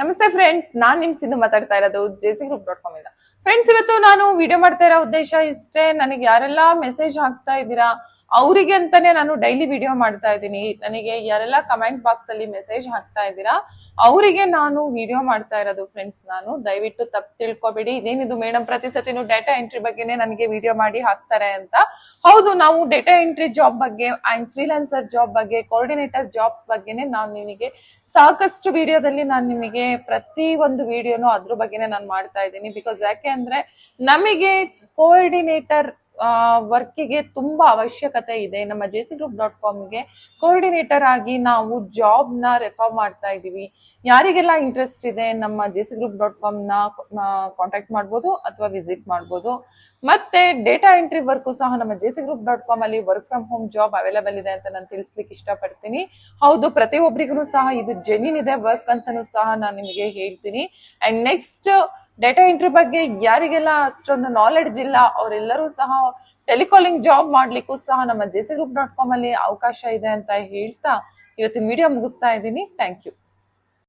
ನಮಸ್ತೆ ಫ್ರೆಂಡ್ಸ್ ನಾನ್ ನಿಮ್ ಸಿಂಧು ಮಾತಾಡ್ತಾ ಇರೋದು ಜೆಸಿ ಗ್ರೂಪ್ ಡಾಟ್ ಕಾಮ್ ಇಂದ. ಫ್ರೆಂಡ್ಸ್ ಇವತ್ತು ನಾನು ವಿಡಿಯೋ ಮಾಡ್ತಾ ಇರೋ ಉದ್ದೇಶ ಇಷ್ಟೇ. ನನಗೆ ಯಾರೆಲ್ಲ ಮೆಸೇಜ್ ಹಾಕ್ತಾ ಇದ್ದೀರಾ? ಅವರಿಗೆ ಅಂತಾನೆ ನಾನು ಡೈಲಿ ವಿಡಿಯೋ ಮಾಡ್ತಾ ಇದ್ದೀನಿ. ನನಗೆ ಯಾರೆಲ್ಲ ಕಮೆಂಟ್ ಬಾಕ್ಸ್ ಅಲ್ಲಿ ಮೆಸೇಜ್ ಹಾಕ್ತಾ ಇದ್ದೀರಾ, ಅವರಿಗೆ ನಾನು ವಿಡಿಯೋ ಮಾಡ್ತಾ ಇರೋದು ಫ್ರೆಂಡ್ಸ್ ನಾನು. ದಯವಿಟ್ಟು ತಪ್ಪು ತಿಳ್ಕೊಬೇಡಿ. ಇದೇನಿದು ಮೇಡಮ್ ಪ್ರತಿ ಸತಿನೂ ಡೇಟಾ ಎಂಟ್ರಿ ಬಗ್ಗೆನೇ ನನಗೆ ವಿಡಿಯೋ ಮಾಡಿ ಹಾಕ್ತಾರೆ ಅಂತ. ಹೌದು, ನಾವು ಡೇಟಾ ಎಂಟ್ರಿ ಜಾಬ್ ಬಗ್ಗೆ ಅಂಡ್ ಫ್ರೀಲಾನ್ಸರ್ ಜಾಬ್ ಬಗ್ಗೆ ಕೋಆರ್ಡಿನೇಟರ್ ಜಾಬ್ಸ್ ಬಗ್ಗೆನೇ ನಾನು ನಿಮಗೆ ಸಾಕಷ್ಟು ವಿಡಿಯೋದಲ್ಲಿ ನಾನು ನಿಮಗೆ ಪ್ರತಿ ಒಂದು ವಿಡಿಯೋನು ಅದ್ರ ಬಗ್ಗೆನೇ ನಾನು ಮಾಡ್ತಾ ಇದ್ದೀನಿ. ಬಿಕಾಸ್ ಯಾಕೆ ಅಂದ್ರೆ ನಮಗೆ ಕೋಆರ್ಡಿನೇಟರ್ ವರ್ಕಿಗೆ ತುಂಬಾ ಅವಶ್ಯಕತೆ ಇದೆ. ನಮ್ಮ ಜೆ ಸಿ ಗ್ರೂಪ್ ಡಾಟ್ ಕಾಮ್ಗೆ ಕೋಆರ್ಡಿನೇಟರ್ ಆಗಿ ನಾವು ಜಾಬ್ನ ರೆಫರ್ ಮಾಡ್ತಾ ಇದೀವಿ ಯಾರಿಗೆಲ್ಲ ಇಂಟ್ರೆಸ್ಟ್ ಇದೆ, ನಮ್ಮ ಜೆ ಸಿ ಗ್ರೂಪ್ ಡಾಟ್ ಕಾಮ್ನ ಕಾಂಟ್ಯಾಕ್ಟ್ ಮಾಡ್ಬೋದು ಅಥವಾ ವಿಸಿಟ್ ಮಾಡ್ಬೋದು. ಮತ್ತೆ ಡೇಟಾ ಎಂಟ್ರಿ ವರ್ಕು ಸಹ ನಮ್ಮ ಜೆ ಗ್ರೂಪ್ ಡಾಟ್ ಕಾಮ್ ಅಲ್ಲಿ work from home job available ಇದೆ ಅಂತ ನಾನು ತಿಳಿಸ್ಲಿಕ್ಕೆ ಇಷ್ಟಪಡ್ತೀನಿ. ಹೌದು ಪ್ರತಿಯೊಬ್ಬರಿಗೂ ಸಹ ಇದು ಜೆನ್ಯೂನ್ ಇದೆ. ವರ್ಕ್ ಅಂತಾನೂ ಸಹ ನಾನು ನಿಮಗೆ ಹೇಳ್ತೀನಿ. ಅಂಡ್ ನೆಕ್ಸ್ಟ್ ಡೇಟಾ ಎಂಟ್ರಿ ಬಗ್ಗೆ ಯಾರಿಗೆಲ್ಲ ಅಷ್ಟೊಂದು ನಾಲೆಡ್ಜ್ ಇಲ್ಲ, ಅವರೆಲ್ಲರೂ ಸಹ ಟೆಲಿಕಾಲಿಂಗ್ ಜಾಬ್ ಮಾಡ್ಲಿಕ್ಕೂ ಸಹ ನಮ್ಮ ಜೆಸಿ ಗ್ರೂಪ್ ಡಾಟ್ ಕಾಮ್ ಅಲ್ಲಿ ಅವಕಾಶ ಇದೆ ಅಂತ ಹೇಳ್ತಾ ಇವತ್ತಿನ ವಿಡಿಯೋ ಮುಗಿಸ್ತಾ ಇದ್ದೀನಿ. Thank you